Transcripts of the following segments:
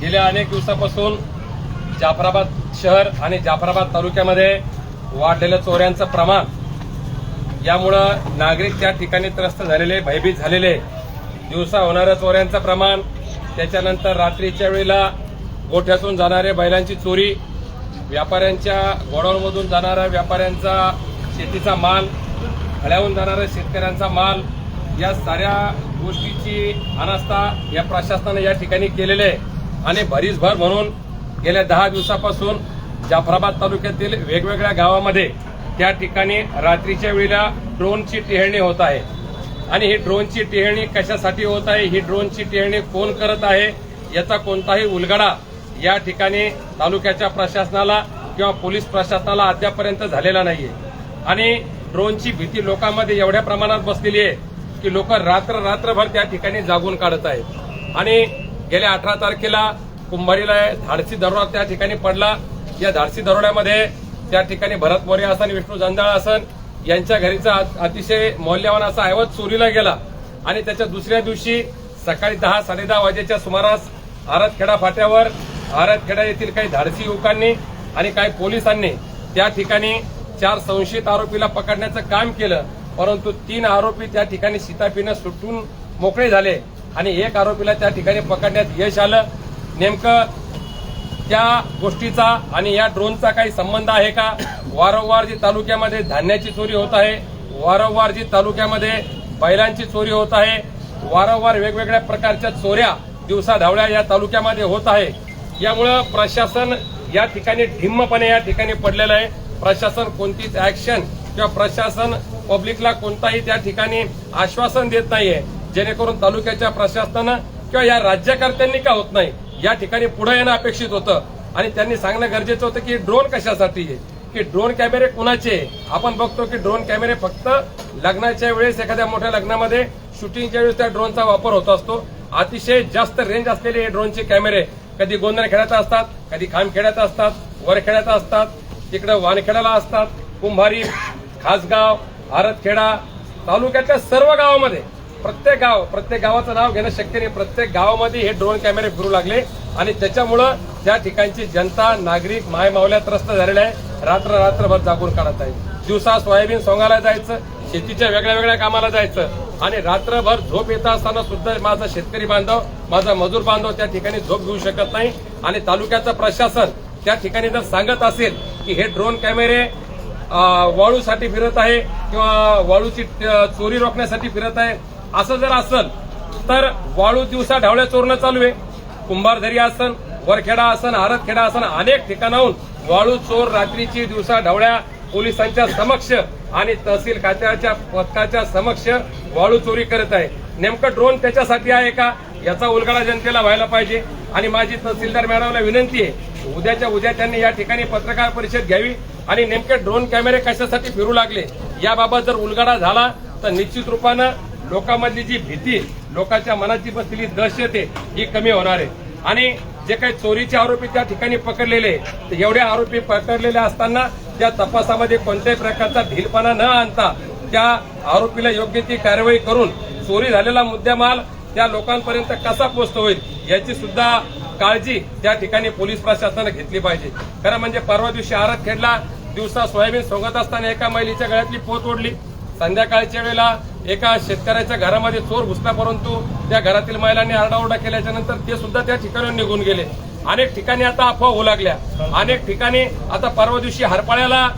गेल्या अनेक दिवसापासून जाफराबाद शहर आणि जाफराबाद तालुक्यामध्ये वाढलेलं चोऱ्यांचं प्रमाण यामुळं नागरिक त्या ठिकाणी त्रस्त झालेले भयभीत झालेले. दिवसा होणाऱ्या चोऱ्यांचं प्रमाण त्याच्यानंतर रात्रीच्या वेळेला गोठ्यातून जाणाऱ्या बैलांची चोरी व्यापाऱ्यांच्या गोडाऊनमधून जाणाऱ्या व्यापाऱ्यांचा शेतीचा माल खळ्याहून जाणाऱ्या शेतकऱ्यांचा माल या साऱ्या गोष्टीची अनास्था या प्रशासनाने या ठिकाणी केलेली आहे. आणि भरीसभर म्हणून गेल्या दहा दिवसापासून जाफराबाद तालुक्यातील वेगवेगळ्या गावामध्ये त्या ठिकाणी रात्रीच्या वेळेला ड्रोनची टिहळणी होत आहे. आणि ही ड्रोनची टिहळणी कशासाठी होत आहे? ही ड्रोनची टिहळणी कोण करत आहे? याचा कोणताही उलगडा या ठिकाणी तालुक्याच्या प्रशासनाला किंवा पोलीस प्रशासनाला अद्यापर्यंत झालेला नाहीये. आणि ड्रोनची भीती लोकांमध्ये एवढ्या प्रमाणात बसलेली आहे की लोक रात्र रात्रभर त्या ठिकाणी जागून काढत आहेत. आणि गेल्या अठरा तारखेला कुंभारीला धाडसी दरोडा त्या ठिकाणी पडला. या धाडसी दरोड्यामध्ये त्या ठिकाणी भरत मोरे असन विष्णू जंजाळ असन यांच्या घरीचा अतिशय मौल्यवान असा ऐवज चोरीला गेला. आणि त्याच्या दुसऱ्या दिवशी सकाळी दहा साडेदहा वाजेच्या सुमारास आरतखेडा फाट्यावर आरतखेडा येथील काही धाडसी युवकांनी आणि काही पोलिसांनी त्या ठिकाणी चार संशयित आरोपीला पकडण्याचं काम केलं. परंतु तीन आरोपी त्या ठिकाणी सीतापीनं सुटून मोकळे झाले. आणि एक आरोपीला त्या ठिकाणी पकडण्यात यश आलं. नेमकं त्या गोष्टीचा आणि या ड्रोनचा काही संबंध आहे का? वारंवार जी तालुक्यामध्ये धान्याची चोरी होत आहे वारंवार जी तालुक्यामध्ये बैलांची चोरी होत आहे वारंवार वेगवेगळ्या प्रकारच्या चोऱ्या दिवसा धावळ्या या तालुक्यामध्ये होत आहे. यामुळं प्रशासन या ठिकाणी ढिम्मपणे या ठिकाणी पडलेलं आहे. प्रशासन कोणतीच ऍक्शन किंवा प्रशासन पब्लिकला कोणताही त्या ठिकाणी आश्वासन देत नाहीये. जेणेकरून तालुक्याच्या प्रशासनानं किंवा या राज्यकर्त्यांनी का होत नाही या ठिकाणी पुढे येणं अपेक्षित होतं. आणि त्यांनी सांगणं गरजेचं होतं की ड्रोन कशासाठी आहे? की ड्रोन कॅमेरे कुणाचे आपण बघतो की ड्रोन कॅमेरे फक्त लग्नाच्या वेळेस एखाद्या मोठ्या लग्नामध्ये शूटिंगच्या वेळेस त्या ड्रोनचा वापर होत असतो. अतिशय जास्त रेंज असलेले हे ड्रोनचे कॅमेरे कधी गोंधळ खेळायचा असतात कधी खामखेड्यात असतात वर वरखेड्यात असतात तिकडं वानखेड्याला असतात कुंभारी खासगाव आरतखेडा तालुक्यातल्या सर्व गावामध्ये. प्रत्येक गाव प्रत्येक गावाचं नाव घेणं शक्य नाही. प्रत्येक गावामध्ये हे ड्रोन कॅमेरे फिरू लागले. आणि त्याच्यामुळं त्या ठिकाणची जनता नागरिक मायमावल्या त्रस्त झालेल्या आहे रात्र रात्रभर जागून काढत आहे. दिवसा सोयाबीन सोंगायला जायचं शेतीच्या वेगळ्या वेगळ्या कामाला जायचं. आणि रात्रभर झोप येत असताना सुद्धा माझा शेतकरी बांधव माझा मजूर बांधव त्या ठिकाणी झोप घेऊ शकत नाही. आणि तालुक्याचं प्रशासन त्या ठिकाणी जर सांगत असेल की हे ड्रोन कॅमेरे वाळूसाठी फिरत आहे किंवा वाळूची चोरी रोखण्यासाठी फिरत आहे असं जर असल तर वाळू दिवसा ढावळ्या चोरणं चालू आहे. कुंभारधरी असन वरखेडा असन आरतखेडा असन अनेक ठिकाणाहून वाळू चोर रात्रीची दिवसा ढवळ्या पोलिसांच्या समक्ष आणि तहसील खात्याच्या पथकाच्या समक्ष वाळू चोरी करत आहे. नेमकं ड्रोन त्याच्यासाठी आहे का? याचा उलगडा जनतेला व्हायला पाहिजे. आणि माझी तहसीलदार मॅडमला विनंती आहे उद्याच्या उद्या त्यांनी या ठिकाणी पत्रकार परिषद घ्यावी आणि नेमके ड्रोन कॅमेरे कशासाठी फिरू लागले? याबाबत जर उलगडा झाला तर निश्चित रूपानं लोकांमधली जी भीती लोकांच्या मनाची बसलेली दहशत आहे ही कमी होणार आहे. आणि जे काही चोरीचे आरोपी त्या ठिकाणी पकडलेले एवढे आरोपी पकडलेले असताना त्या तपासामध्ये कोणत्याही प्रकारचा ढीलपणा न आणता त्या आरोपीला योग्य ती कारवाई करून चोरी झालेला मुद्देमाल त्या लोकांपर्यंत कसा पोहोचतो होईल याची सुद्धा काळजी त्या ठिकाणी पोलीस प्रशासनानं घेतली पाहिजे. खरं म्हणजे परवा दिवशी आरत खेडला दिवसा सोयाबीन सोंगत असताना एका महिलेच्या गळ्यातली पोत ओढली. संध्याकाळच्या वेळेला एका शेतकऱ्याच्या घरामध्ये चोर घुसला परंतु त्या घरातील महिलांनी आरडाओरडा केल्याच्यानंतर ते सुद्धा त्या ठिकाणी निघून गेले. अनेक ठिकाणी आता अफवा होऊ लागल्या. अनेक ठिकाणी आता परवा दिवशी हरपाळ्याला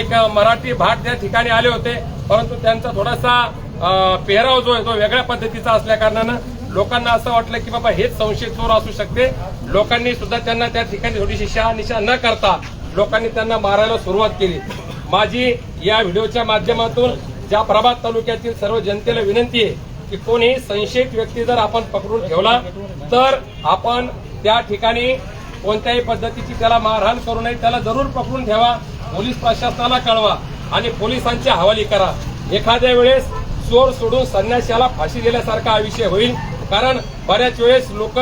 एक मराठी भाट त्या ठिकाणी आले होते परंतु त्यांचा थोडासा पेहराव जो आहे तो वेगळ्या पद्धतीचा असल्या कारणानं लोकांना असं वाटलं की बाबा हेच संशयित चोर असू शकते. लोकांनी सुद्धा त्यांना त्या ठिकाणी थोडीशी शहानिशा न करता लोकांनी त्यांना मारायला सुरुवात केली. माझी या व्हिडिओच्या माध्यमातून ज्या प्रभात तालुक्यातील सर्व जनतेला विनंती आहे की कोणी संशयित व्यक्ती जर आपण पकडून ठेवला तर आपण त्या ठिकाणी कोणत्याही पद्धतीची त्याला मारहाण करू नये त्याला जरूर पकडून ठेवा पोलीस प्रशासनाला कळवा आणि पोलिसांची हवाली करा. एखाद्या वेळेस चोर सोडून संन्याशाला फाशी दिल्यासारखा हा विषय होईल कारण बऱ्याच वेळेस लोक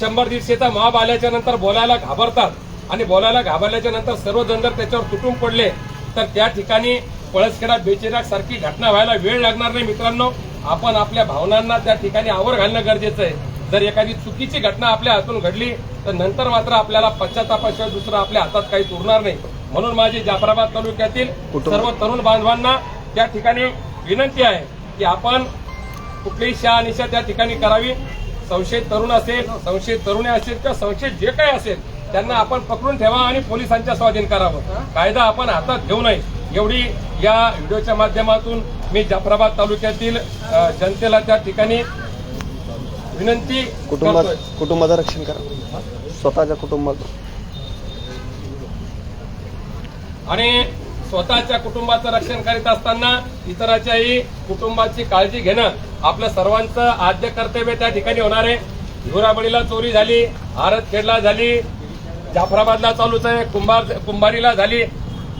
शंभर दीडशेचा माप आल्याच्यानंतर बोलायला घाबरतात आणि बोलायला घाबरल्याच्या नंतर सर्वजण जर त्याच्यावर तुटून पडले तर त्या ठिकाणी पळसखेडा बेचिराग सारखी घटना व्हायला वेळ लागणार नाही मित्रांनो. आपण आपल्या भावनांना त्या ठिकाणी आवर घालणं गरजेचं आहे. जर एखादी चुकीची घटना आपल्या हातून घडली तर नंतर मात्र आपल्याला पश्चातापाशिवाय दुसरं आपल्या हातात काही उरणार नाही. म्हणून माझी जाफराबाद तालुक्यातील सर्व तरुण बांधवांना त्या ठिकाणी विनंती आहे की आपण कुठलीही शहानिशा त्या ठिकाणी करावी. संशयित तरुण असेल संशयित तरुणी असेल किंवा संशयित जे काही असेल त्यांना आपण पकडून ठेवा आणि पोलिसांच्या स्वाधीन करावं. कायदा आपण हातात घेऊ नये. एवढी या व्हिडिओच्या माध्यमातून मी जाफराबाद तालुक्यातील जनतेला त्या ठिकाणी विनंती कुटुंबात कुटुंबाचं रक्षण करा. स्वतःच्या कुटुंबाचं आणि स्वतःच्या कुटुंबाचं रक्षण करीत असताना इतराच्याही कुटुंबाची काळजी घेणं आपलं सर्वांचं आद्य कर्तव्य त्या ठिकाणी होणार आहे. धुराबळीला चोरी झाली आरतखेडला झाली जाफराबादला चालूच आहे कुंभार कुंभारीला झाली.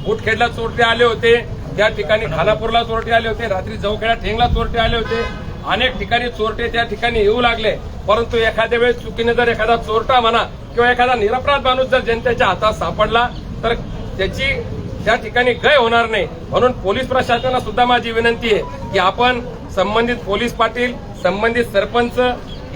उटखेडला चोरटे आले होते त्या ठिकाणी खानापूरला चोरटे आले होते रात्री जवखेडा ठेंगला चोरटे आले होते. अनेक ठिकाणी चोरटे त्या ठिकाणी येऊ लागले परंतु एखाद्या वेळेस चुकीने जर एखादा चोरटा म्हणा किंवा एखादा निरपराध माणूस जर जनतेच्या हातात सापडला तर त्याची त्या ठिकाणी गय होणार नाही. म्हणून पोलीस प्रशासनाला सुद्धा माझी विनंती आहे की आपण संबंधित पोलीस पाटील संबंधित सरपंच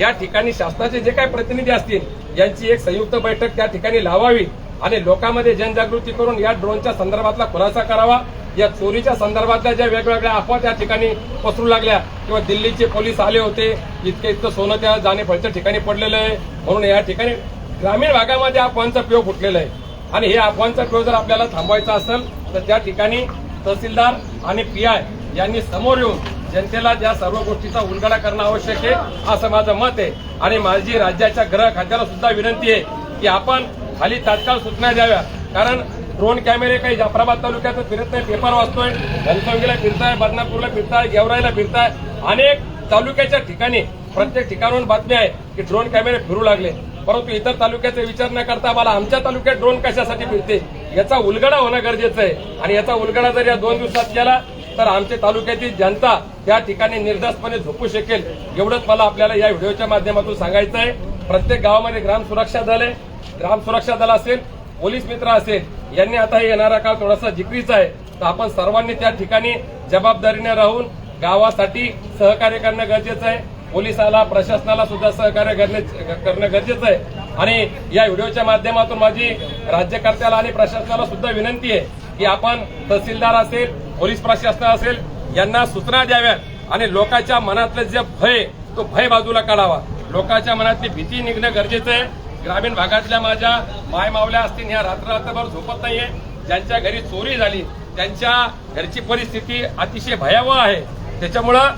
या ठिकाणी शासनाचे जे काही प्रतिनिधी असतील यांची एक संयुक्त बैठक त्या ठिकाणी लावावी. आणि लोकांमध्ये जनजागृती करून या ड्रोनच्या संदर्भातला खुलासा करावा. या चोरीच्या संदर्भातल्या ज्या वेगवेगळ्या अफवा त्या ठिकाणी पसरू लागल्या किंवा दिल्लीचे पोलीस आले होते इतके इतकं सोनं त्या जाणेफळच्या ठिकाणी पडलेलं आहे. म्हणून या ठिकाणी ग्रामीण भागामध्ये अफवांचा पिओ फुटलेला आहे. आणि हे अफवांचा पिओ जर आपल्याला थांबवायचा असेल तर त्या ठिकाणी तहसीलदार आणि पीआय यांनी समोर येऊन जनतेला या सर्व गोष्टीचा उलगडा करणं आवश्यक आहे असं माझं मत आहे. आणि माझी राज्याच्या ग्रह खात्याला सुद्धा विनंती आहे की आपण खाली तात्काळ सूचना द्याव्या. कारण ड्रोन कॅमेरे काही जाफराबाद तालुक्यात फिरत नाही पेपर वाचतोय. घनसंगीला फिरताय बदनापूरला फिरताय गेवराईला फिरताय. अनेक तालुक्याच्या ठिकाणी प्रत्येक ठिकाणाहून बातमी आहे की ड्रोन कॅमेरे फिरू लागले. परंतु इतर तालुक्याचा विचार न करता मला आमच्या तालुक्यात ड्रोन कशासाठी फिरते? याचा उलगडा होणं गरजेचं आहे. आणि याचा उलगडा जर या दोन दिवसात केला तर आमच्या तालुक्यातील जनता त्या ठिकाणी निर्धासपणे झोपू शकेल. एवढंच मला आपल्याला या व्हिडिओच्या माध्यमातून सांगायचं आहे प्रत्येक गावामध्ये ग्राम सुरक्षा दल आहे. ग्राम सुरक्षा दल असेल पोलीस मित्र असेल यांनी आता हे येणारा काळ थोडासा जिकरीचा आहे. तर आपण सर्वांनी त्या ठिकाणी जबाबदारीने राहून गावासाठी सहकार्य करणं गरजेचं आहे. पोलिसाला प्रशासनाला सुद्धा सहकार्य करणं गरजेचं आहे. आणि या व्हिडिओच्या माध्यमातून माझी राज्यकर्त्याला आणि प्रशासनाला सुद्धा विनंती आहे की आपण तहसीलदार असेल पोलीस प्रशासन असेल यांना सूचना द्याव्यात आणि लोकांच्या मनातलं जे भय तो भय बाजूला काढावा. लोकांच्या मनातली भीती निघणं गरजेचं आहे. ग्रामीण भागातल्या माझ्या मायमावल्या असतील ह्या रात्र रात्रभर झोपत नाहीये. ज्यांच्या घरी चोरी झाली त्यांच्या घरची परिस्थिती अतिशय भयावह आहे. त्याच्यामुळं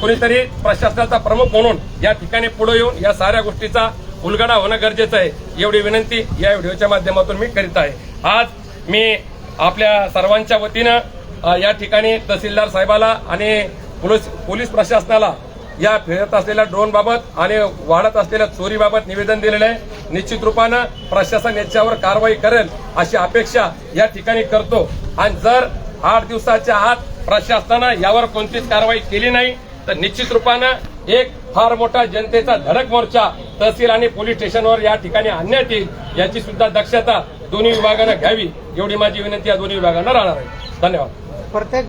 कोणीतरी प्रशासनाचा प्रमुख म्हणून या ठिकाणी पुढे येऊन या साऱ्या गोष्टीचा उलगडा होणं गरजेचं आहे. एवढी विनंती या व्हिडिओच्या माध्यमातून मी करीत आहे. आज मी आपल्या सर्वांच्या वतीनं या ठिकाणी तहसीलदार साहेबाला आणि पोलीस पोलीस प्रशासनाला या फिरत असलेल्या ड्रोन बाबत आणि वाढत असलेल्या चोरीबाबत निवेदन दिलेलं आहे. निश्चित रूपानं प्रशासन याच्यावर कारवाई करेल अशी अपेक्षा या ठिकाणी करतो. आणि जर आठ दिवसाच्या आत प्रशासनानं यावर कोणतीच कारवाई केली नाही तर निश्चित रूपानं एक फार मोठा जनतेचा धडक मोर्चा तहसील आणि पोलीस स्टेशनवर या ठिकाणी आणण्यात येईल याची सुद्धा दक्षता दोन्ही विभागानं घ्यावी. एवढी माझी विनंती या दोन्ही विभागांना राहणार आहे. धन्यवाद. प्रत्येक